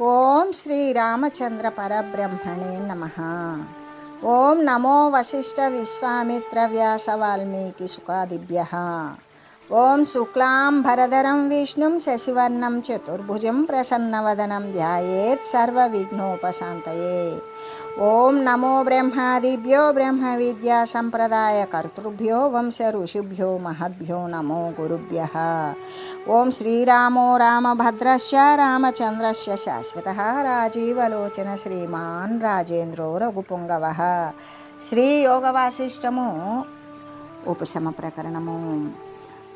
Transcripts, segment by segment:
ఓం శ్రీ రామచంద్ర పరబ్రహ్మణే నమ. ఓం నమో వశిష్ఠ విశ్వామిత్ర వ్యాస వాల్మీకి సుఖాదిభ్య. ఓం శుక్లాం భరధరం విష్ణుం శశివర్ణం చతుర్భుజం ప్రసన్నవదనం ధ్యాయేత్ సర్వ విఘ్నోపశాంతయే ఓం నమో బ్రహ్మాదిభ్యో బ్రహ్మ విద్యా సంప్రదాయ కర్తృభ్యో వంశ ఋషిభ్యో మహద్భ్యో నమో గురుభ్య. ఓం శ్రీరామో రామభద్రస్య రామచంద్రస్య శాశ్వత. రాజీవలోచన శ్రీమాన్ రాజేంద్రో రఘుపుంగవ. శ్రీ యోగ వాసిష్టము ఉపశమ ప్రకరణము.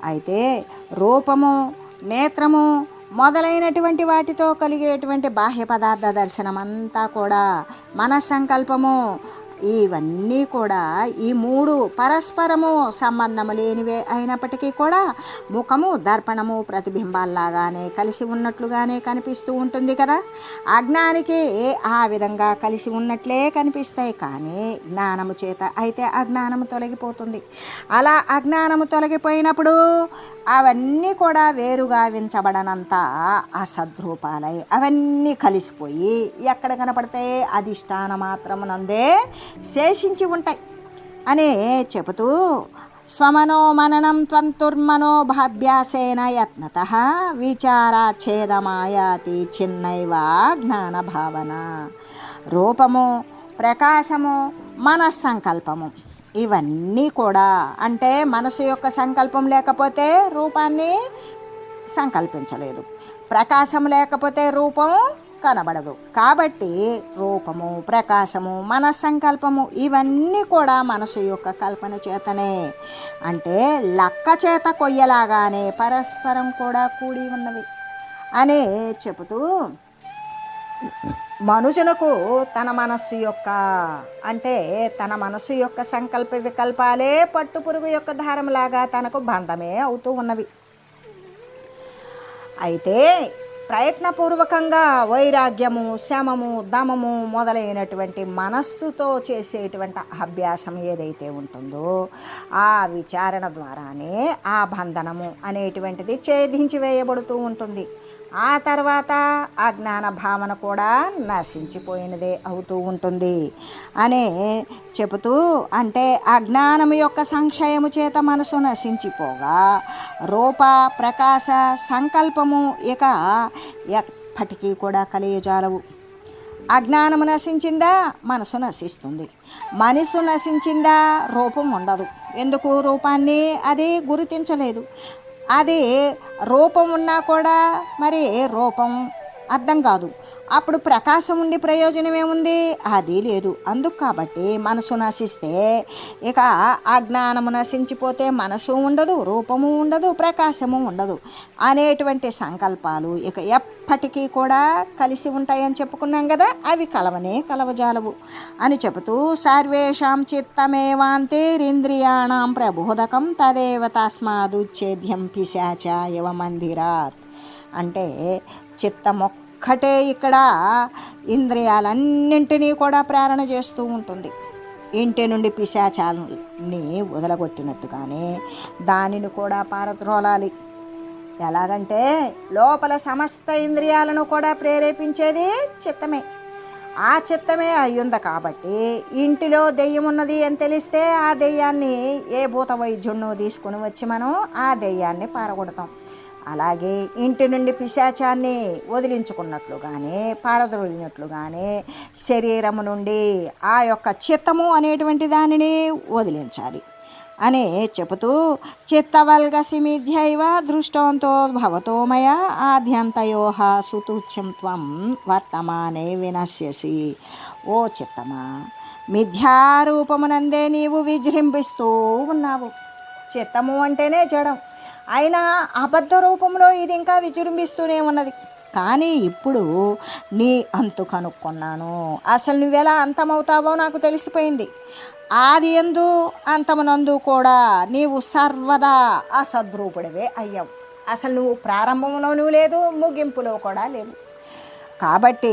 అయితే రూపము నేత్రము మొదలైనటువంటి వాటితో కలిగేటువంటి బాహ్య పదార్థ దర్శనం అంతా కూడా మన సంకల్పము. ఇవన్నీ కూడా ఈ మూడు పరస్పరము సంబంధము లేనివే అయినప్పటికీ కూడా ముఖము దర్పణము ప్రతిబింబాల్లాగానే కలిసి ఉన్నట్లుగానే కనిపిస్తూ ఉంటుంది కదా. అజ్ఞానికి ఆ విధంగా కలిసి ఉన్నట్లే కనిపిస్తాయి కానీ జ్ఞానము చేత అయితే అజ్ఞానము తొలగిపోతుంది. అలా అజ్ఞానము తొలగిపోయినప్పుడు అవన్నీ కూడా వేరుగా వించబడనంత అసద్రూపాలై అవన్నీ కలిసిపోయి ఎక్కడ కనపడతాయి? అధిష్టాన మాత్రమునందే శేషించి ఉంటాయి. అనే చెబుతూ స్వమనో మననం త్వంతుర్మనో భాభ్యాసేన యత్నత విచారాచ్ఛేదమాయాతి చిన్నైవ జ్ఞాన భావన రూపము ప్రకాశము మనస్సంకల్పము. ఇవన్నీ కూడా అంటే మనసు యొక్క సంకల్పం లేకపోతే రూపాన్ని సంకల్పించలేదు. ప్రకాశం లేకపోతే రూపం కనబడదు. కాబట్టి రూపము ప్రకాశము మన సంకల్పము ఇవన్నీ కూడా మనసు యొక్క కల్పన చేతనే. అంటే లక్క చేత కొయ్యలాగానే పరస్పరం కూడా కూడి ఉన్నవి. అని చెబుతూ మనుషునకు తన మనస్సు యొక్క అంటే తన మనస్సు యొక్క సంకల్ప వికల్పాలే పట్టు పురుగు యొక్క దారంలాగా తనకు బంధమే అవుతూ ఉన్నవి. అయితే ప్రయత్నపూర్వకంగా వైరాగ్యము శమము దమము మొదలైనటువంటి మనస్సుతో చేసేటువంటి అభ్యాసం ఏదైతే ఉంటుందో ఆ విచారణ ద్వారానే ఆ బంధనము అనేటువంటిది ఛేదించి వేయబడుతూ ఉంటుంది. ఆ తర్వాత అజ్ఞాన భావన కూడా నశించిపోయినదే అవుతూ ఉంటుంది. అనే చెబుతూ అంటే అజ్ఞానము యొక్క సంక్షయము చేత మనసు నశించిపోగా రూప ప్రకాశ సంకల్పము ఇక ఎప్పటికీ కూడా కలియజాలవు అజ్ఞానము నశించిందా? మనసు నశిస్తుంది. మనసు నశించిందా? రూపం ఉండదు. ఎందుకు? రూపాన్ని అది గుర్తించలేదు. అది రూపం ఉన్నా కూడా మరి రూపం అర్థం కాదు. అప్పుడు ప్రకాశం ఉండి ప్రయోజనం ఏముంది? అది లేదు. అందుకు కాబట్టి మనసు నశిస్తే ఇక అజ్ఞానము నశించిపోతే మనసు ఉండదు రూపము ఉండదు ప్రకాశము ఉండదు అనేటువంటి సంకల్పాలు ఇక ఎప్పటికీ కూడా కలిసి ఉంటాయని చెప్పుకున్నాం కదా అవి కలవనే కలవజాలవు అని చెబుతూ సర్వేషాం చిత్తమేవాంతేరింద్రియాణం ప్రబోధకం తదేవ తస్మాదుచ్ఛేద్యం పిశాచ ఇవ మందిరాత్. అంటే ఒక్కటే ఇక్కడ ఇంద్రియాలన్నింటినీ కూడా ప్రేరణ చేస్తూ ఉంటుంది. ఇంటి నుండి పిశాచాలని వదలగొట్టినట్టుగానే దానిని కూడా పారద్రోలాలి. ఎలాగంటే లోపల సమస్త ఇంద్రియాలను కూడా ప్రేరేపించేది చిత్తమే. ఆ చిత్తమే అయ్యుంది కాబట్టి ఇంటిలో దెయ్యం ఉన్నది అని తెలిస్తే ఆ దెయ్యాన్ని ఏ భూత వైద్యుడినో తీసుకుని వచ్చి మనం ఆ దెయ్యాన్ని పారగొడతాం. అలాగే ఇంటి నుండి పిశాచాన్ని వదిలించుకున్నట్లుగానే పారదొలినట్లుగానే శరీరము నుండి ఆ యొక్క చిత్తము అనేటువంటి దానిని వదిలించాలి. అని చెబుతూ చిత్తవల్గసిమిధ్యైవ దృష్టంతో భవతో ఆద్యంతయోహ సుతుచ్యం త్వం వర్తమానే వినశ్యసి. ఓ చిత్తమా మిథ్యారూపమునందే నీవు విజృంభిస్తూ ఉన్నావు. చిత్తము అంటేనే జడం. అయినా అబద్ధ రూపంలో ఇది ఇంకా విజృంభిస్తూనే ఉన్నది. కానీ ఇప్పుడు నీ అంతు కనుక్కున్నాను. అసలు నువ్వెలా అంతమవుతావో నాకు తెలిసిపోయింది. ఆది ఎందు అంతమునందు కూడా నీవు సర్వదా అసద్రూపుడివే అయ్యావు. అసలు నువ్వు ప్రారంభంలోనూ లేదు ముగింపులో కూడా లేవు. కాబట్టి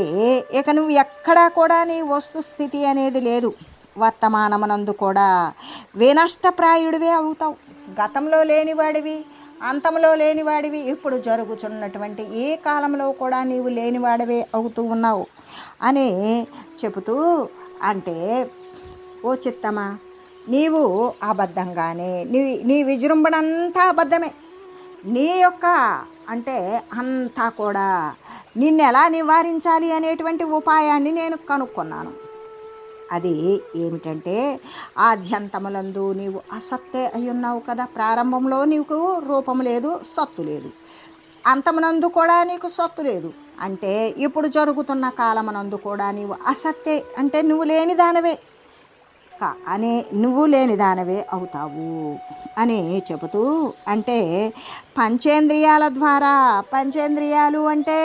ఇక నువ్వు ఎక్కడా కూడా నీ వస్తుస్థితి అనేది లేదు. వర్తమానమునందు కూడా వినష్టప్రాయుడివే అవుతావు. గతంలో లేనివాడివి అంతంలో లేనివాడివి. ఇప్పుడు జరుగుతున్నటువంటి ఏ కాలంలో కూడా నీవు లేనివాడివే అవుతూ ఉన్నావు అని చెబుతూ అంటే ఓ చిత్తమా నీవు అబద్ధంగానే నీ నీ విజృంభణ అంతా అబద్ధమే. నీ యొక్క అంటే అంతా కూడా నిన్నెలా నివారించాలి అనేటువంటి ఉపాయాన్ని నేను కనుక్కున్నాను. అది ఏమిటంటే ఆద్యంతములందు నీవు అసత్తే అయి ఉన్నావు కదా ప్రారంభంలో నీకు రూపం లేదు సత్తు లేదు. అంతమునందు కూడా నీకు సత్తు లేదు. అంటే ఇప్పుడు జరుగుతున్న కాలమునందు కూడా నీవు అసత్తే అంటే నువ్వు లేని దానవే. కా అనే నువ్వు లేని దానవే అవుతావు అని చెబుతూ అంటే పంచేంద్రియాల ద్వారా పంచేంద్రియాలు అంటే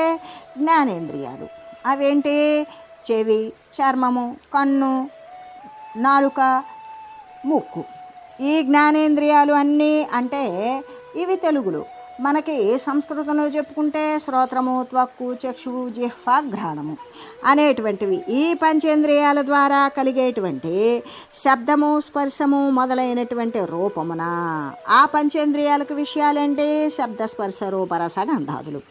జ్ఞానేంద్రియాలు. అవేంటి? చెవి చర్మము కన్ను నాలుక ముక్కు. ఈ జ్ఞానేంద్రియాలు అన్నీ అంటే ఇవి తెలుగులో. మనకి సంస్కృతంలో చెప్పుకుంటే శ్రోత్రము త్వక్కు చక్షువు జిహ్వ ఘ్రాణము అనేటువంటివి. ఈ పంచేంద్రియాల ద్వారా కలిగేటువంటి శబ్దము స్పర్శము మొదలైనటువంటి రూపమున ఆ పంచేంద్రియాలకు విషయాలంటే శబ్ద స్పర్శ రూపరస గంధాదులు.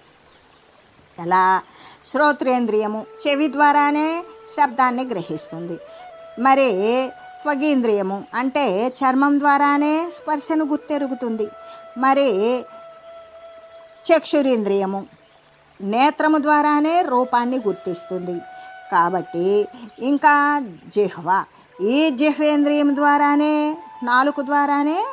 ఎలా? శ్రోత్రేంద్రియము చెవి ద్వారానే శబ్దాన్ని గ్రహిస్తుంది. మరి త్వగేంద్రియము అంటే చర్మం ద్వారానే స్పర్శను గుర్తెరుగుతుంది. మరి చక్షురేంద్రియము నేత్రము ద్వారానే రూపాన్ని గుర్తిస్తుంది. కాబట్టి ఇంకా జిహ్వ ఈ జిహ్వేంద్రియం ద్వారానే నాలుక ద్వారానే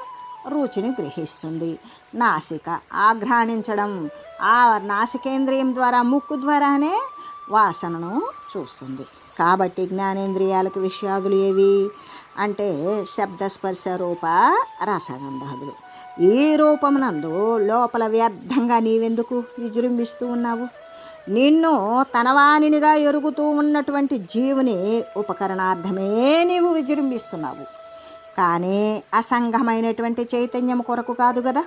రుచిని గ్రహిస్తుంది. నాసిక. ఆఘ్రాణించడం. ఆ నాసికేంద్రియం ద్వారా ముక్కు ద్వారానే వాసనను చూస్తుంది. కాబట్టి జ్ఞానేంద్రియాలకు విషయాదులు ఏవి? అంటే శబ్దస్పర్శ రూప రసగంధాదులు. ఈ రూపమునందు లోపల వ్యర్థంగా నీవెందుకు విజృంభిస్తూ ఉన్నావు? నిన్ను తనవానినిగా ఎరుగుతూ ఉన్నటువంటి జీవుని ఉపకరణార్థమే నీవు విజృంభిస్తున్నావు. కానీ అసంగమైనటువంటి చైతన్యం కొరకు కాదు కదా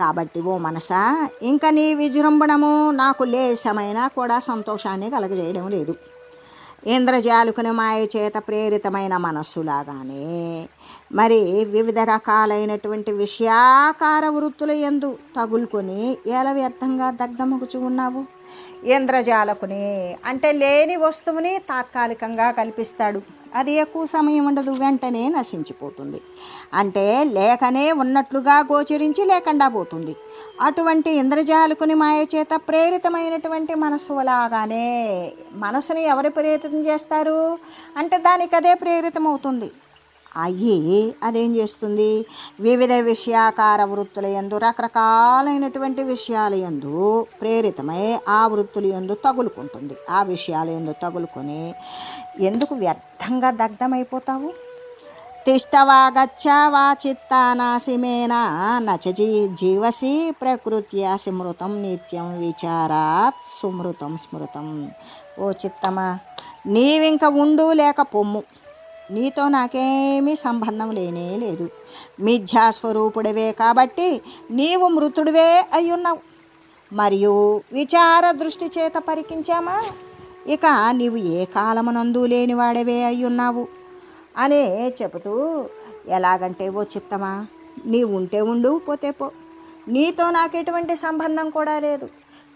కాబట్టి ఓ మనసా ఇంకా నీ విజృంభణము నాకు లేశమైనా కూడా సంతోషాన్ని కలగజేయడం లేదు. ఇంద్రజాలుకుని మాయ చేత ప్రేరితమైన మనస్సులాగానే మరి వివిధ రకాలైనటువంటి విషయాకార వృత్తుల ఎందు తగులుకొని ఎలా వ్యర్థంగా దగ్ధముగుచు ఉన్నావు? ఇంద్రజాలకుని అంటే లేని వస్తువుని తాత్కాలికంగా కల్పిస్తాడు. అది ఎక్కువ సమయం ఉండదు వెంటనే నశించిపోతుంది. అంటే లేకనే ఉన్నట్లుగా గోచరించి లేకుండా పోతుంది. అటువంటి ఇంద్రజాలకుని మాయ చేత ప్రేరితమైనటువంటి మనసు లాగానే మనసుని ఎవరు ప్రేరితం చేస్తారు? అంటే దానికి అదే ప్రేరితం అవుతుంది అయ్యి అదేం చేస్తుంది? వివిధ విషయాకార వృత్తుల ఎందు రకరకాలైనటువంటి విషయాల ఎందు ప్రేరితమై ఆ వృత్తుల ఎందు తగులుకుంటుంది. ఆ విషయాల ఎందు తగులుకొని ఎందుకు వ్యర్థంగా దగ్ధమైపోతావు? తిష్టవా గచ్చావా చిత్తానాసిమేనా నచ జీ జీవసి ప్రకృత్యా స్మృతం నిత్యం విచారాత్ సుమృతం స్మృతం. ఓ చిత్తమా నీవింక ఉండు లేక పొమ్ము. నీతో నాకేమీ సంబంధం లేనే లేదు. మిథ్యాస్వరూపుడివే కాబట్టి నీవు మృతుడివే అయ్యున్నావు. మరియు విచార దృష్టి చేత పరికించామా? ఇక నీవు ఏ కాలమునందు లేనివాడవే అయ్యున్నావు? అనే చెబుతూ ఎలాగంటే ఓ చిత్తమా నీవు ఉంటే ఉండు పోతే పో. నీతో నాకు ఎటువంటి సంబంధం కూడా లేదు.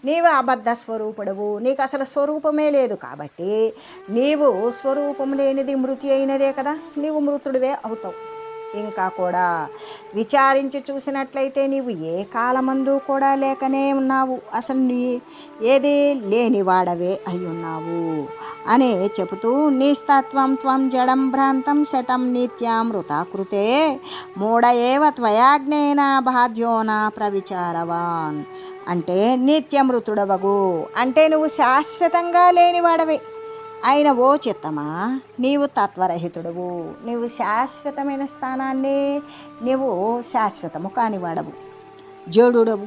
నీవు అబద్ధ స్వరూపుడవు నీకు అసలు స్వరూపమే లేదు కాబట్టి నీవు స్వరూపం లేనిది మృతి అయినదే కదా నీవు మృతుడివే అవుతావు. ఇంకా కూడా విచారించి చూసినట్లయితే నీవు ఏ కాలమందు కూడా లేకనే ఉన్నావు. అసలు నీ ఏది లేనివాడవే అయి ఉన్నావు అని చెబుతూ నిస్తత్వం త్వం జడం భ్రాంతం శటం నిత్యామృతాకృతే మూఢ ఏవ త్వయాజ్ఞేన బాధ్యోన ప్రవిచారవాన్. అంటే నిత్యమృతుడవగు. అంటే నువ్వు శాశ్వతంగా లేనివాడవే. ఆయన ఓ చిత్తమా? నీవు తత్వరహితుడవు. నీవు శాశ్వతమైన స్థానాన్ని నీవు శాశ్వతము కానివాడవు. జడుడవు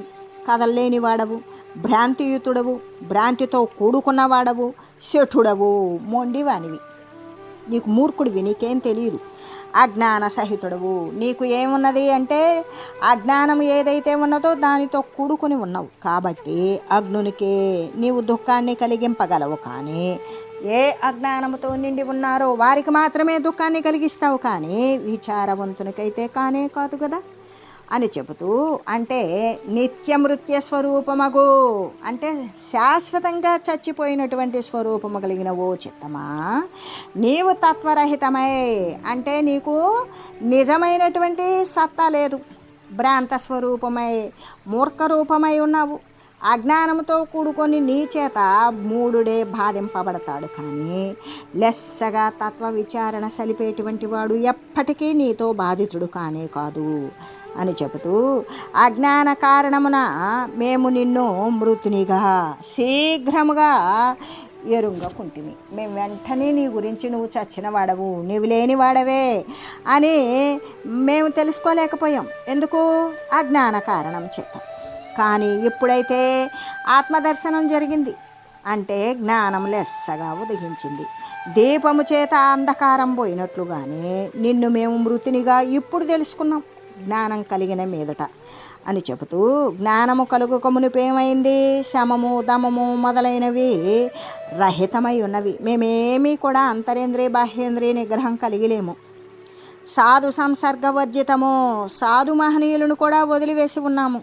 కదల్లేనివాడవు భ్రాంతియుతుడవు భ్రాంతితో కూడుకున్నవాడవు శఠుడవు మొండివానివి. నీకు మూర్ఖుడివి నీకేం తెలియదు. అజ్ఞాన సహితుడవు నీకు ఏమున్నది అంటే అజ్ఞానం ఏదైతే ఉన్నదో దానితో కూడుకుని ఉన్నావు. కాబట్టి అగ్నునికి నీవు దుఃఖాన్ని కలిగింపగలవు కానీ ఏ అజ్ఞానముతో నిండి ఉన్నారో వారికి మాత్రమే దుఃఖాన్ని కలిగిస్తావు కానీ విచారవంతునికైతే కానే కాదు కదా అని చెబుతూ అంటే నిత్యమృత్య స్వరూపమగు అంటే శాశ్వతంగా చచ్చిపోయినటువంటి స్వరూపము కలిగిన ఓ చిత్తమా? నీవు తత్వరహితమై అంటే నీకు నిజమైనటువంటి సత్తా లేదు. భ్రాంత స్వరూపమై మూర్ఖ రూపమై ఉన్నావు. అజ్ఞానంతో కూడుకొని నీ చేత మూడుడే బాధింపబడతాడు కానీ లెస్సగా తత్వ విచారణ సలిపేటువంటి వాడు ఎప్పటికీ నీతో బాధితుడు కానే కాదు అని చెబుతూ అజ్ఞాన కారణమున మేము నిన్ను మృతునిగా శీఘ్రముగా ఎరుంగకుంటిమి. మేము వెంటనే నీ గురించి నువ్వు చచ్చిన వాడవు నీవు లేని వాడవే అని మేము తెలుసుకోలేకపోయాం. ఎందుకు? అజ్ఞాన కారణం చేత. కానీ ఇప్పుడైతే ఆత్మదర్శనం జరిగింది అంటే జ్ఞానం లెస్సగా ఉదయించింది. దీపము చేత అంధకారం పోయినట్లుగానే నిన్ను మేము మృతినిగా ఇప్పుడు తెలుసుకున్నాం. జ్ఞానం కలిగిన మీదట అని చెబుతూ జ్ఞానము కలుగుక మునిపేమైంది శమము దమము మొదలైనవి రహితమై ఉన్నవి. మేమేమీ కూడా అంతరేంద్రియ బాహ్యేంద్రియ నిగ్రహం కలిగిలేము. సాధు సంసర్గవర్జితము సాధు మహనీయులను కూడా వదిలివేసి ఉన్నాము.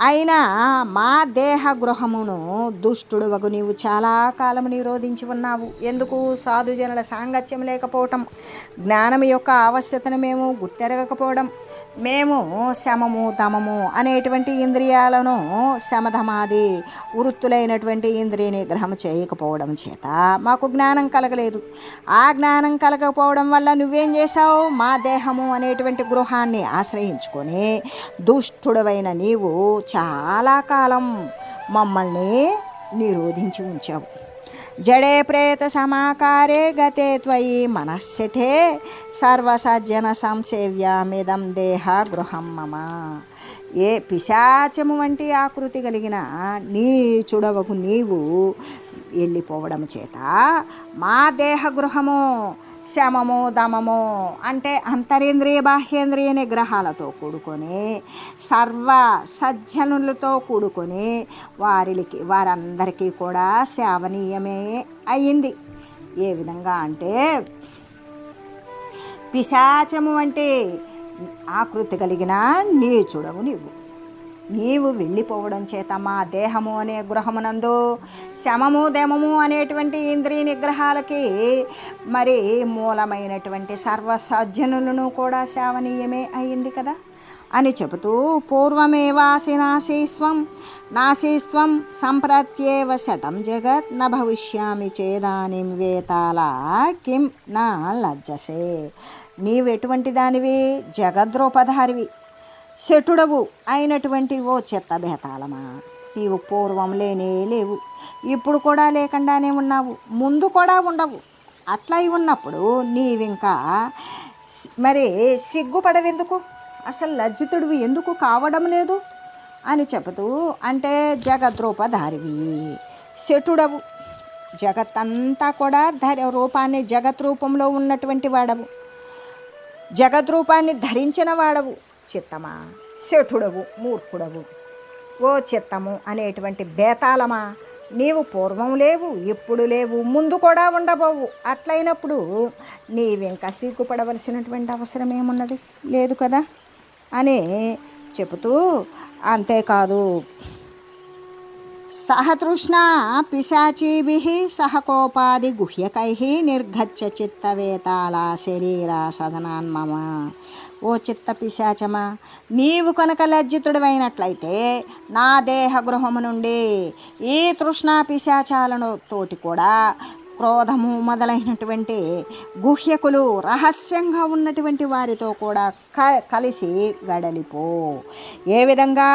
అయినా మా దేహ గృహమును దుష్టుడు వగు నీవు చాలా కాలం నిరోధించి ఉన్నావు. ఎందుకు? సాధుజనుల సాంగత్యం లేకపోవటం జ్ఞానం యొక్క ఆవశ్యతను మేము గుర్తెరగకపోవడం మేము శమము దమము అనేటువంటి ఇంద్రియాలను శమధమాది వృత్తులైనటువంటి ఇంద్రియ నిగ్రహం చేయకపోవడం చేత మాకు జ్ఞానం కలగలేదు. ఆ జ్ఞానం కలగకపోవడం వల్ల నువ్వేం చేశావు? మా దేహము అనేటువంటి గృహాన్ని ఆశ్రయించుకొని దుష్టుడవైన నీవు చాలా కాలం మమ్మల్ని నిరోధించి ఉంచావు. జడే ప్రేత సమాకారే గతే త్వయి మనస్సెఠే సర్వసజ్జన సంసేవ్యామిదం దేహ గృహం మమ. ఏ పిశాచము వంటి ఆకృతి కలిగిన నీచుడవకు నీవు వెళ్ళిపోవడం చేత మా దేహ గృహము శమము దమము అంటే అంతరేంద్రియ బాహ్యేంద్రియ నిగ్రహాలతో కూడుకొని సర్వ సజ్జనులతో కూడుకొని వారికి వారందరికీ కూడా సేవనీయమే అయింది. ఏ విధంగా అంటే పిశాచము అంటే ఆకృతి కలిగిన నీచుడవు నీవు. నీవు వెళ్ళిపోవడం చేత మా దేహము అనే గృహమునందు శమము దమము అనేటువంటి ఇంద్రియ నిగ్రహాలకి మరి మూలమైనటువంటి సర్వ సజ్జనులను కూడా సేవనీయమే అయింది కదా? అని చెబుతూ పూర్వమేవాసి నాశీస్వం నాశీస్వం సంప్రత్యేవ శటం జగత్ న భవిష్యామి చేదాని వేతాల కిం నా లజ్జసే. నీవు ఎటువంటి దానివి జగద్రూపధారివి. శటుడవు అయినటువంటి ఓ చెత్త బేతాళమా. నీవు పూర్వం లేనే లేవు. ఇప్పుడు కూడా లేకుండానే ఉన్నావు. ముందు కూడా ఉండవు. అట్లా ఉన్నప్పుడు నీవింకా మరి సిగ్గుపడవెందుకు? అసలు లజ్జితుడివి ఎందుకు కావడం లేదు? అని చెబుతూ అంటే జగద్రూపధారివి. శటుడవు. జగత్తంతా కూడా ధర రూపాన్ని జగత్ రూపంలో ఉన్నటువంటి వాడవు. జగద్రూపాన్ని ధరించిన వాడవు. చిత్తమా? శఠుడవు మూర్ఖుడవు. ఓ చిత్తము అనేటువంటి బేతాళమా? నీవు పూర్వం లేవు ఇప్పుడు లేవు ముందు కూడా ఉండబోవు. అట్లయినప్పుడు నీవింకా సిగ్గుపడవలసినటువంటి అవసరం ఏమున్నది? లేదు కదా? అని చెబుతూ అంతేకాదు సహతృష్ణ పిశాచీభి సహకోపాది గుహ్యకై నిర్గచ్చ చిత్తవేతాళ శరీర సదనాన్మమ. ఓ చిత్త పిశాచమా నీవు కనుక లజ్జితుడివైనట్లయితే నా దేహ గృహము నుండి ఈ తృష్ణా పిశాచాలను తోటి కూడా క్రోధము మొదలైనటువంటి గుహ్యకులు రహస్యంగా ఉన్నటువంటి వారితో కూడా క కలిసి వెడలిపో. ఏ విధంగా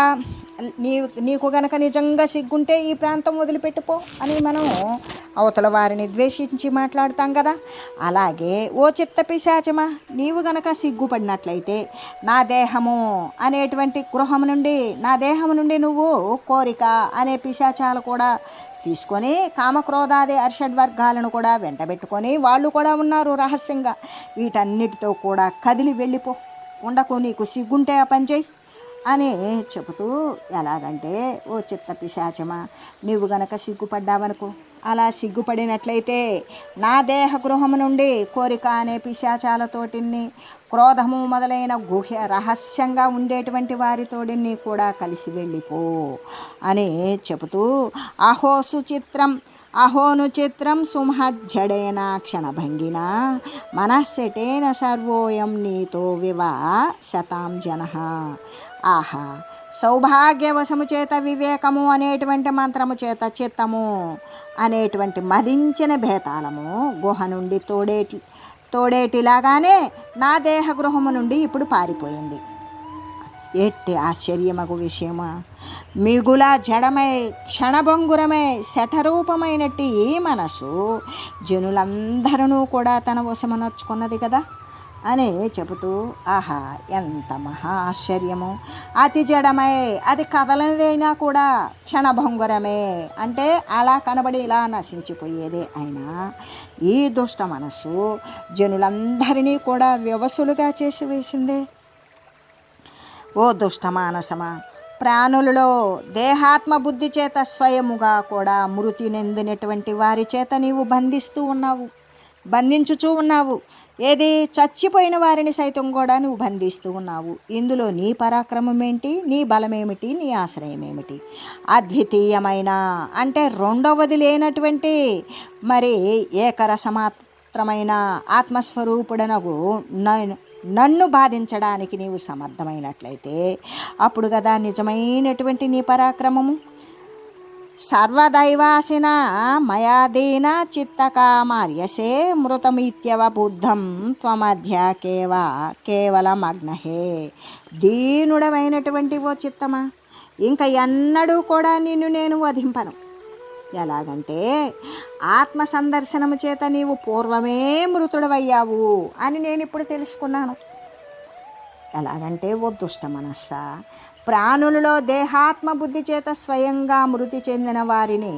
నీ నీకు గనక నిజంగా సిగ్గుంటే ఈ ప్రాంతం వదిలిపెట్టుపో అని మనం అవతల వారిని ద్వేషించి మాట్లాడతాం కదా. అలాగే ఓ చిత్త పిశాచమా నీవు గనక సిగ్గుపడినట్లయితే నా దేహము అనేటువంటి గృహం నుండి నా దేహం నుండి నువ్వు కోరిక అనే పిశాచాలు కూడా తీసుకొని కామక్రోధాది వర్గాలను కూడా వెంటబెట్టుకొని వాళ్ళు కూడా ఉన్నారు రహస్యంగా. వీటన్నిటితో కూడా కదిలి వెళ్ళిపో. ఉండకు నీకు సిగ్గుంటే ఆ పని చేయి. అని చెబుతూ ఎలాగంటే ఓ చిత్త పిశాచమా నీవు గనక సిగ్గుపడ్డావనుకో. అలా సిగ్గుపడినట్లయితే నా దేహ గృహము నుండి కోరిక అనే పిశాచాలతోటిని క్రోధము మొదలైన గుహ్య రహస్యంగా ఉండేటువంటి వారితోడిని కూడా కలిసి వెళ్ళిపో అని చెబుతూ అహోసు చిత్రం అహోను చిత్రం సుమహజ్జడేన క్షణభంగిన మనస్సెటేన సర్వోయం నీతో వివా శతాం జన. ఆహా. సౌభాగ్యవశము చేత వివేకము అనేటువంటి మంత్రము చేత చిత్తము అనేటువంటి మరించిన భేతాలము గుహ నుండి తోడేటి తోడేటిలాగానే నా దేహ గృహము నుండి ఇప్పుడు పారిపోయింది. ఎట్టి ఆశ్చర్యమగు విషయమా? మిగుల జడమై క్షణభంగురమై శఠరూపమైనట్టి ఈ మనసు జనులందరూ కూడా తన వశమనర్చుకున్నది కదా? అని చెబుతూ ఆహా ఎంత మహా ఆశ్చర్యము అతి జడమై! అది కదలనిదైనా కూడా క్షణభంగురమే! అంటే అలా కనబడి ఇలా నశించిపోయేదే అయినా ఈ దుష్ట మనస్సు జనులందరినీ కూడా వ్యవసులుగా చేసి వేసిందే. ఓ దుష్ట మానసమా! ప్రాణులలో దేహాత్మ బుద్ధి చేత స్వయముగా కూడా మృతి నెందినటువంటి వారి చేత నీవు బంధిస్తూ ఉన్నావు బంధించుచూ ఉన్నావు. ఏది? చచ్చిపోయిన వారిని సైతం కూడా నువ్వు బంధిస్తూ ఉన్నావు. ఇందులో నీ పరాక్రమం ఏంటి నీ బలమేమిటి? నీ ఆశ్రయం ఏమిటి అద్వితీయమైన? అంటే రెండవది లేనటువంటి మరి ఏకరసమాత్రమైన ఆత్మస్వరూపుడనగు నన్ను నన్ను బాధించడానికి నీవు సమర్థమైనట్లయితే అప్పుడు కదా నిజమైనటువంటి నీ పరాక్రమము? సర్వదైవాసిన మయాదీన చిత్తకామార్యసే మృతమిత్యవ బుద్ధం త్వమధ్య కేవ కేవలం అగ్నహే. దీనుడమైనటువంటి ఓ చిత్తమా? ఇంకా ఎన్నడూ కూడా నిన్ను నేను వధింపను. ఎలాగంటే ఆత్మ సందర్శనము చేత నీవు పూర్వమే మృతుడవయ్యావు అని నేను ఇప్పుడు తెలుసుకున్నాను. ఎలాగంటే ఓ దుష్ట మనస్సా ప్రాణులలో దేహాత్మ బుద్ధి చేత స్వయంగా మృతి చెందిన వారిని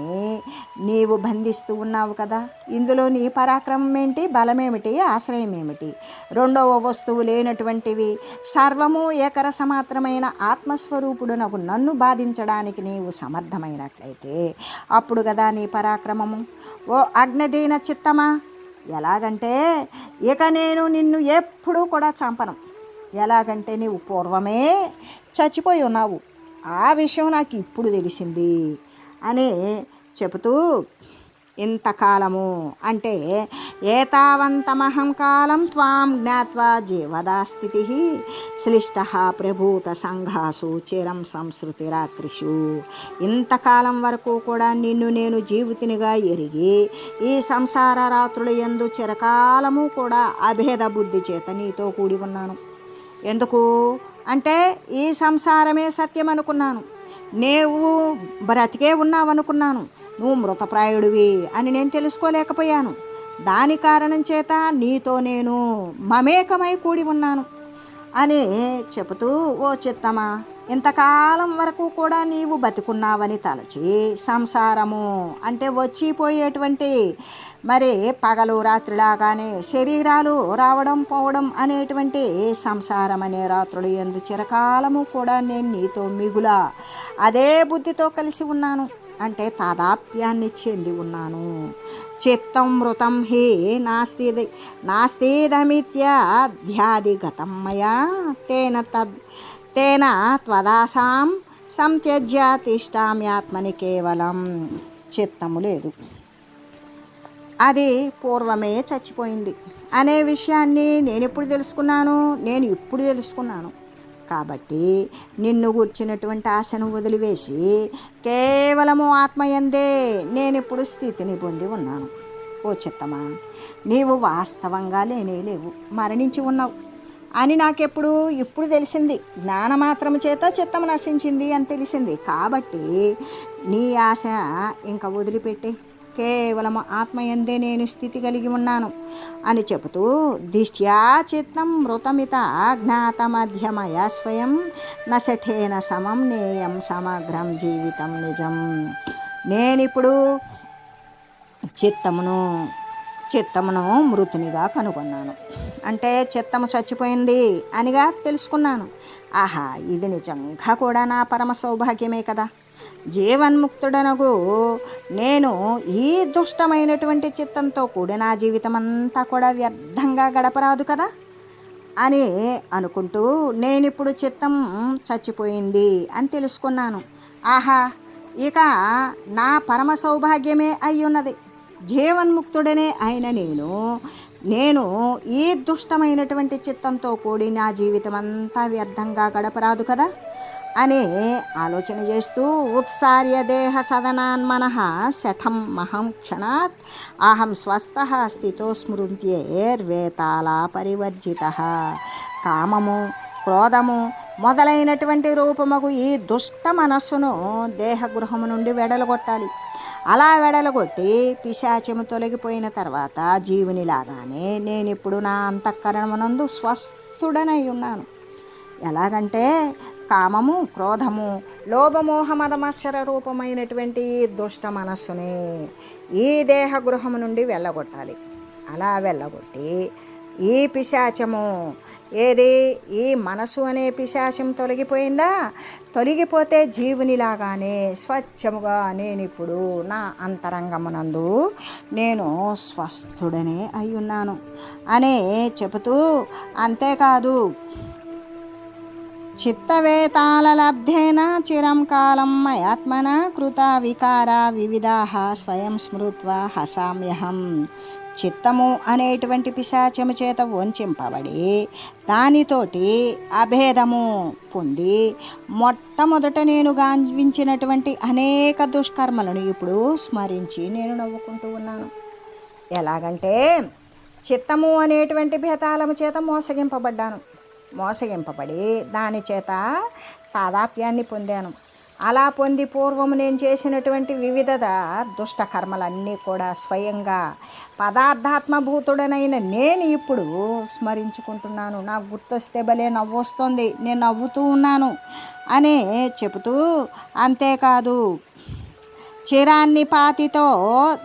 నీవు బంధిస్తూ ఉన్నావు కదా. ఇందులో నీ పరాక్రమం ఏంటి? బలమేమిటి? ఆశ్రయం ఏమిటి రెండవ వస్తువు లేనటువంటివి. సర్వము ఏకరసమాత్రమైన ఆత్మస్వరూపుడు నాకు నన్ను బాధించడానికి నీవు సమర్థమైనట్లయితే అప్పుడు కదా నీ పరాక్రమము. ఓ అగ్నదీన చిత్తమా? ఎలాగంటే ఇక నేను నిన్ను ఎప్పుడూ కూడా చంపను. ఎలాగంటే నీవు పూర్వమే చచ్చిపోయి ఉన్నావు ఆ విషయం నాకు ఇప్పుడు తెలిసింది. అని చెబుతూ ఇంతకాలము అంటే ఏతావంతమహం కాలం త్వాం జ్ఞాత్వా జీవదా స్థితి శ్లిష్ట ప్రభూత సంఘాసు చిరం సంస్కృతి రాత్రిషు. ఇంతకాలం వరకు కూడా నిన్ను నేను జీవితునిగా ఎరిగి ఈ సంసార రాత్రుల ఎందు చిరకాలము కూడా అభేద బుద్ధి చేత నీతో కూడి ఉన్నాను. ఎందుకు? అంటే ఈ సంసారమే సత్యం అనుకున్నాను నీవు బ్రతికే ఉన్నావనుకున్నాను. నువ్వు మృతప్రాయుడివి అని నేను తెలుసుకోలేకపోయాను. దాని కారణం చేత నీతో నేను మమేకమై కూడి ఉన్నాను అని చెబుతూ ఓ చిత్తమా ఇంతకాలం వరకు కూడా నీవు బతికున్నావని తలచి సంసారము అంటే వచ్చిపోయేటువంటి మరి పగలు రాత్రిలాగానే శరీరాలు రావడం పోవడం అనేటువంటి సంసారం అనే రాత్రులు ఎందు చిరకాలము కూడా నేను నీతో మిగులా. అదే బుద్ధితో కలిసి ఉన్నాను. అంటే తాదాప్యాన్ని చెంది ఉన్నాను. చిత్తం మృతం హి నాస్తి నాస్తేదమిత్యాధ్యాదిగతం మయా. తేన తద్ తేన త్వదాసాం సంత్యజ్య తిష్టామ్యాత్మని కేవలం చిత్తము లేదు. అది పూర్వమే చచ్చిపోయింది. అనే విషయాన్ని నేను ఎప్పుడు తెలుసుకున్నాను? నేను ఇప్పుడు తెలుసుకున్నాను. కాబట్టి నిన్ను కూర్చున్నటువంటి ఆశను వదిలివేసి కేవలము ఆత్మయందే నేను ఇప్పుడు స్థితిని పొంది ఉన్నాను. ఓ చిత్తమా నీవు వాస్తవంగా లేనే లేవు మరణించి ఉన్నావు. అని నాకెప్పుడు ఇప్పుడు తెలిసింది. జ్ఞానమాత్రము చేత చిత్తం నశించింది అని తెలిసింది. కాబట్టి నీ ఆశ ఇంకా వదిలిపెట్టి. కేవలం ఆత్మయందే నేను స్థితి కలిగి ఉన్నాను అని చెబుతూ దిష్ట్యా చిత్తం మృతమిత జ్ఞాతమధ్యమయ స్వయం నశఠేన సమం నేయం సమగ్రం జీవితం నిజం. నేనిప్పుడు చిత్తమును చిత్తమును మృతునిగా కనుగొన్నాను. అంటే చిత్తము చచ్చిపోయింది అనిగా తెలుసుకున్నాను. ఆహా ఇది నిజంగా కూడా నా పరమ సౌభాగ్యమే కదా. జీవన్ముక్తుడనగు. నేను ఈ దుష్టమైనటువంటి చిత్తంతో కూడిన జీవితం అంతా కూడా వ్యర్థంగా గడపరాదు కదా? అని అనుకుంటూ నేనిప్పుడు చిత్తం చచ్చిపోయింది అని తెలుసుకున్నాను. ఆహా! ఇక నా పరమ సౌభాగ్యమే అయ్యున్నది. జీవన్ముక్తుడనే అయిన నేను నేను ఈ దుష్టమైనటువంటి చిత్తంతో కూడి నా జీవితం అంతా వ్యర్థంగా గడపరాదు కదా? అనే ఆలోచన చేస్తూ ఉత్సార్య దేహ సదనాన్మన శఠం మహం క్షణాత్ అహం స్వస్థ స్థితో స్మృత్యేర్వేతాల పరివర్జిత. కామము క్రోధము మొదలైనటువంటి రూపముకు ఈ దుష్ట మనస్సును దేహగృహము నుండి వెడలగొట్టాలి. అలా వెడలగొట్టి పిశాచము తొలగిపోయిన తర్వాత జీవునిలాగానే నేనిప్పుడు నా అంతఃకరణమునందు స్వస్థుడనై ఉన్నాను. ఎలాగంటే కామము క్రోధము లోభమోహమదమత్సర రూపమైనటువంటి దుష్ట మనస్సుని ఈ దేహ గృహము నుండి వెళ్ళగొట్టాలి. అలా వెళ్ళగొట్టి ఈ పిశాచము ఏది? ఈ మనసు అనే పిశాచం తొలగిపోయిందా? తొలగిపోతే జీవునిలాగానే స్వచ్ఛముగా నేను ఇప్పుడు నా అంతరంగమునందు నేను స్వస్థుడనే అయి ఉన్నాను అనే చెబుతూ అంతేకాదు చిత్తవేతాళలబ్ధేన చిరం కాలం మయాత్మన కృత వికార వివిధ స్వయం స్మృత్వ హసామ్యహం. చిత్తము అనేటువంటి పిశాచము చేత వంచింపబడి దానితోటి అభేదము పొంది మొట్టమొదట నేను గాంధించినటువంటి అనేక దుష్కర్మలను ఇప్పుడు స్మరించి నేను నవ్వుకుంటూ ఉన్నాను. ఎలాగంటే చిత్తము అనేటువంటి భేతాలము చేత మోసగింపబడ్డాను. మోసగింపబడి దాని చేత తాదాప్యాన్ని పొందాను. అలా పొంది పూర్వము నేను చేసినటువంటి వివిధ దుష్టకర్మలన్నీ కూడా స్వయంగా పదార్థాత్మభూతుడనైన నేను ఇప్పుడు స్మరించుకుంటున్నాను. నాకు గుర్తొస్తే భలే నవ్వొస్తుంది. నేను నవ్వుతూ ఉన్నాను అని చెబుతూ అంతేకాదు చిరాన్ని పాతితో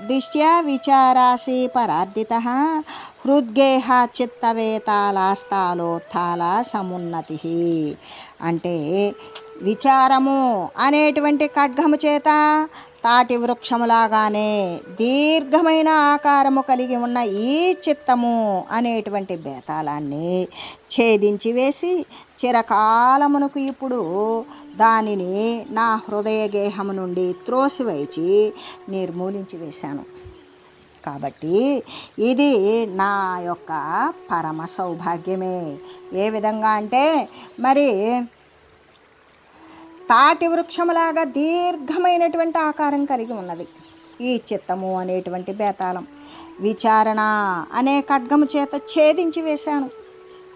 దిష్ట్యా విచారాసి పరార్థిత హృద్గేహ చిత్తవేతాలాస్తాలోత్థాల సమున్నతి. అంటే విచారము అనేటువంటి ఖడ్గము చేత తాటి వృక్షములాగానే దీర్ఘమైన ఆకారము కలిగి ఉన్న ఈ చిత్తము అనేటువంటి బేతాళాన్ని ఛేదించి వేసి చిరకాలమునకు ఇప్పుడు దానిని నా హృదయ గేహము నుండి త్రోసివేచి నిర్మూలించి వేశాను. కాబట్టి ఇది నా యొక్క పరమ సౌభాగ్యమే. ఏ విధంగా అంటే మరి తాటి వృక్షములాగా దీర్ఘమైనటువంటి ఆకారం కలిగి ఉన్నది. ఈ చిత్తము అనేటువంటి బేతాళం. విచారణ అనే ఖడ్గము చేత ఛేదించి వేశాను.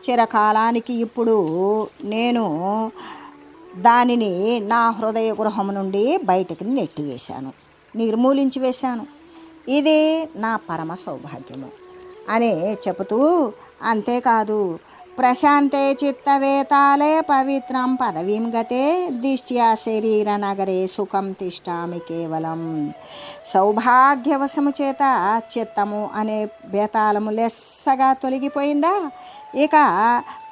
చిరకాలానికి ఇప్పుడు నేను దానిని నా హృదయ గృహం నుండి బయటకు నెట్టివేశాను. నిర్మూలించి వేశాను. ఇది నా పరమ సౌభాగ్యము. అని చెబుతూ అంతేకాదు ప్రశాంతే చిత్తవేతాలే పవిత్రం పదవీం గతే దిష్ట్యా శరీర నగరే సుఖం తిష్టామి కేవలం. సౌభాగ్యవశము చేత చిత్తము అనే బేతాళము లెస్సగా తొలగిపోయిందా? ఇక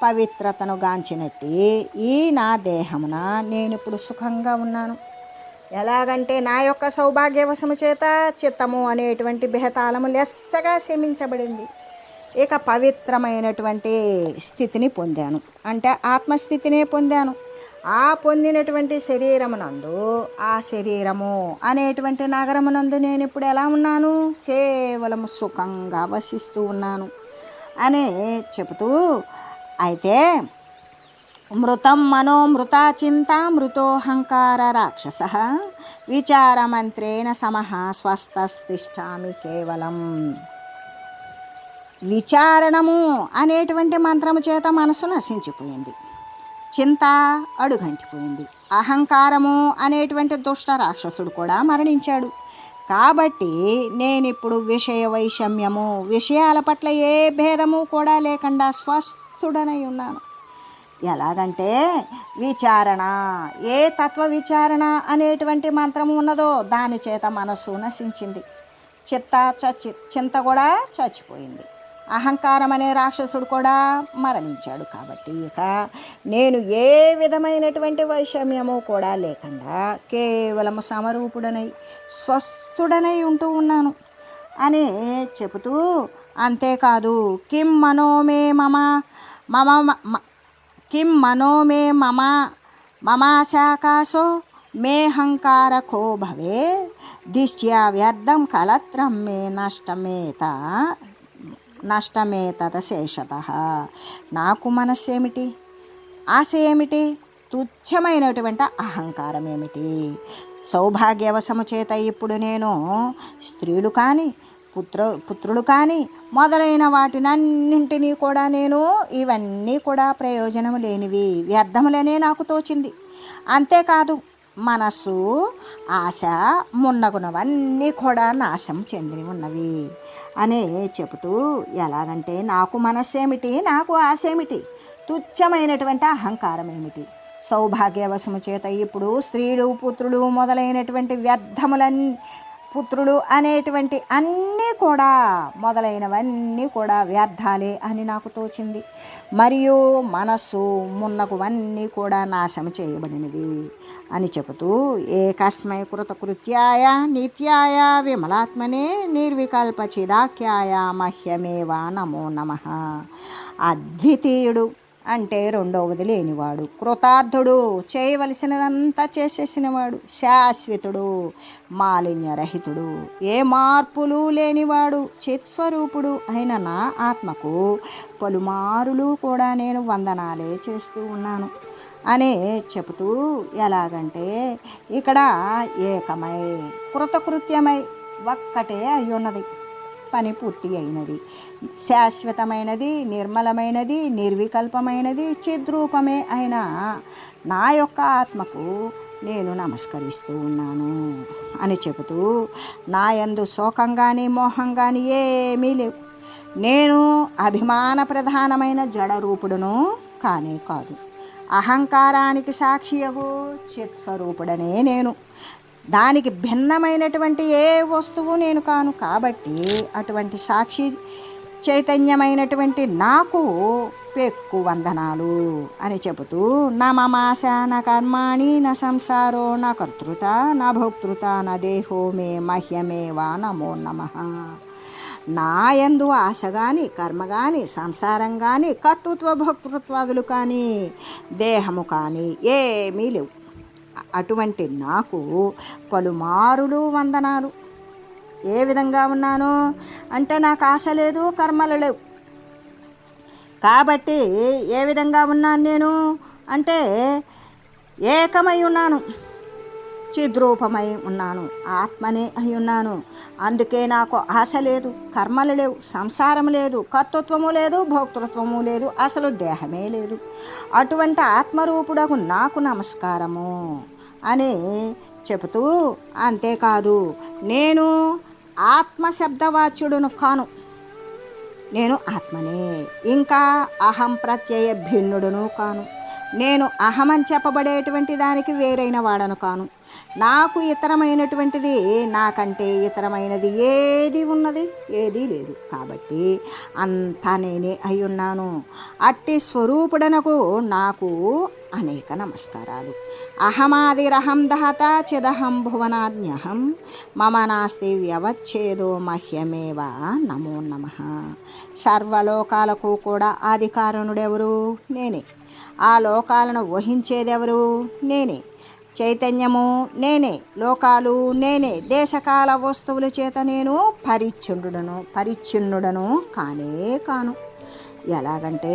పవిత్రతను గాంచినట్టి ఈ నా దేహమున నేను ఇప్పుడు సుఖంగా ఉన్నాను. ఎలాగంటే నా యొక్క సౌభాగ్యవశము చేత చిత్తము అనేటువంటి బేతాళము లెస్సగా శమించబడింది ఇక పవిత్రమైనటువంటి స్థితిని పొందాను. అంటే ఆత్మస్థితినే పొందాను. ఆ పొందినటువంటి శరీరమునందు ఆ శరీరము అనేటువంటి నగరమునందు నేను ఇప్పుడు ఎలా ఉన్నాను? కేవలం సుఖంగా వసిస్తూ ఉన్నాను. అని చెబుతూ అయితే మృతం మనోమృత చింతా మృతోహంకార రాక్షస. విచారమంత్రేణ సమః స్వస్థస్తిష్టామి కేవలం. విచారణము అనేటువంటి మంత్రము చేత మనసు నశించిపోయింది. చింత అడుగంటిపోయింది. అహంకారము అనేటువంటి దుష్ట రాక్షసుడు కూడా మరణించాడు. కాబట్టి నేనిప్పుడు విషయ వైషమ్యము విషయాల పట్ల ఏ భేదము కూడా లేకుండా స్వస్థుడనై ఉన్నాను. ఎలాగంటే విచారణ. ఏ తత్వ విచారణ అనేటువంటి మంత్రం ఉన్నదో దాని చేత మనస్సు నశించింది. చిత్త చచ్చి చింత కూడా చచ్చిపోయింది. అహంకారం అనే రాక్షసుడు కూడా మరణించాడు కాబట్టి ఇక నేను ఏ విధమైనటువంటి వైషమ్యము కూడా లేకుండా కేవలం సమరూపుడనై స్వస్థుడనై ఉంటూ ఉన్నాను అని చెబుతూ అంతేకాదు కిం మనోమే మమ మమ మ- కిం మనో మే మమ మమాశాకాశో మేహంకారకో భవే దిశ్యా వ్యర్థం కలత్రం మే నష్టమేత నష్టమేతత శేషత నాకు మనస్సేమిటి ఆశ ఏమిటి? తుచ్చమైనటువంటి అహంకారం ఏమిటి? సౌభాగ్యవశము చేత ఇప్పుడు నేను స్త్రీలు కానీ పుత్ర పుత్రులు కానీ మొదలైన వాటినన్నింటినీ కూడా నేను ఇవన్నీ కూడా ప్రయోజనం లేనివి వ్యర్థములనే నాకు తోచింది. అంతేకాదు మనస్సు ఆశ మున్నగునవన్నీ కూడా నాశం చెంది ఉన్నవి అనే చెబుతూ ఎలాగంటే నాకు మనస్సేమిటి నాకు ఆశ ఏమిటి తుచ్చమైనటువంటి అహంకారం ఏమిటి సౌభాగ్యవశము చేత ఇప్పుడు స్త్రీలు పుత్రులు మొదలైనటువంటి వ్యర్థములన్నీ పుత్రులు అనేటువంటి అన్నీ కూడా మొదలైనవన్నీ కూడా వ్యర్థాలే అని నాకు తోచింది. మరియు మనస్సు మున్నకువన్నీ కూడా నాశనం చేయబడినవి అని చెబుతూ ఏకస్మై కృతకృత్యాయ నిత్యాయ విమలాత్మనే నిర్వికల్ప చిదాఖ్యాయ మహ్యమేవా నమో నమ. అద్వితీయుడు అంటే రెండవది లేనివాడు. కృతార్థుడు చేయవలసినదంతా చేసేసినవాడు. శాశ్వతుడు మాలిన్యరహితుడు. ఏ మార్పులు లేనివాడు చిత్స్వరూపుడు అయిన నా ఆత్మకు పలుమారులు కూడా నేను వందనాలే చేస్తూ ఉన్నాను. అని చెబుతూ ఎలాగంటే ఇక్కడ ఏకమై కృతకృత్యమై ఒక్కటే అయ్యున్నది. పని పూర్తి అయినది. శాశ్వతమైనది నిర్మలమైనది నిర్వికల్పమైనది చిద్రూపమే అయిన నా యొక్క ఆత్మకు నేను నమస్కరిస్తూ ఉన్నాను అని చెబుతూ నా యందు శోకం కానీ మోహం కానీ ఏమీ లేవు. నేను అభిమాన ప్రధానమైన జడరూపుడును కానే కాదు. అహంకారానికి సాక్షియగు చిత్స్వరూపుడనే నేను. దానికి భిన్నమైనటువంటి ఏ వస్తువు నేను కాను. కాబట్టి అటువంటి సాక్షి చైతన్యమైనటువంటి నాకు పెక్కు వందనాలు అని చెబుతూ నా మమాశ నా కర్మాణి నా సంసారో నా కర్తృత నా భోక్తృత నా దేహో మే మహ్యమేవా నమో. నమ నాయందు ఆశ కానీ కర్మ కానీ సంసారం కానీ కర్తృత్వ భోక్తృత్వాదులు కానీ దేహము కానీ ఏమీ లేవు. అటువంటి నాకు పలుమారులు వందనాలు. ఏ విధంగా ఉన్నాను అంటే నాకు ఆశ లేదు కర్మలు లేవు. కాబట్టి ఏ విధంగా ఉన్నాను నేను అంటే ఏకమై ఉన్నాను చిద్రూపమై ఉన్నాను ఆత్మనే అయి ఉన్నాను. అందుకే నాకు ఆశ లేదు కర్మలు లేవు సంసారం లేదు కర్తృత్వము లేదు భోక్తృత్వము లేదు అసలు దేహమే లేదు. అటువంటి ఆత్మరూపుడకు నాకు నమస్కారము అని చెబుతూ అంతేకాదు నేను ఆత్మశబ్దవాచ్యుడును కాను. నేను ఆత్మనే ఇంకా అహం ప్రత్యయ భిన్నుడును కాను. నేను అహమని చెప్పబడేటువంటి దానికి వేరైన వాడను కాను. నాకు ఇతరమైనటువంటిది నాకంటే ఇతరమైనది ఏది ఉన్నది? ఏదీ లేదు. కాబట్టి అంతా నేనే అయ్యున్నాను. ఉన్నాను అట్టి స్వరూపుడనకు నాకు అనేక నమస్కారాలు. అహమాదిరహం దహత చిదహం భువనాజ్ఞహం. మమ నాస్తి వ్యవచ్ఛేదో మహ్యమేవ నమో నమ. సర్వలోకాలకు కూడా ఆదికారణుడెవరు నేనే. ఆ లోకాలను వహించేదెవరు? నేనే. చైతన్యము నేనే లోకాలు నేనే దేశకాల వస్తువుల చేత నేను పరిచ్ఛుండుడను పరిచ్ఛిన్నుడను కానే కాను. ఎలాగంటే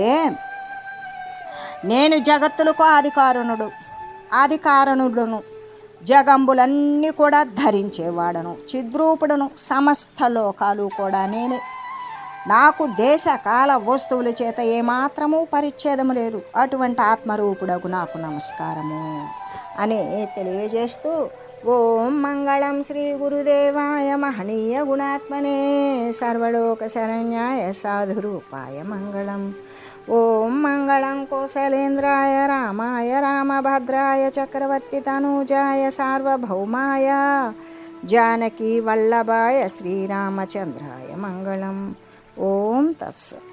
నేను జగత్తులకు ఆదికారణుడు ఆదికారణుడును జగంబులన్నీ కూడా ధరించేవాడను చిద్రూపుడను సమస్త లోకాలు కూడా నేనే. నాకు దేశ కాల వస్తువుల చేత ఏమాత్రము పరిచ్ఛేదము లేదు. అటువంటి ఆత్మరూపుడకు నాకు నమస్కారము అని తెలియజేస్తూ ఓం మంగళం శ్రీ గురుదేవాయ మహనీయ గుణాత్మనే సర్వలోక శరణ్యాయ సాధురూపాయ మంగళం. ఓం మంగళం కోసలేంద్రాయ రామాయ రామభద్రాయ చక్రవర్తి తనూజాయ సార్వభౌమాయ జానకి వల్లభాయ శ్రీరామచంద్రాయ మంగళం. ఓం తత్సత్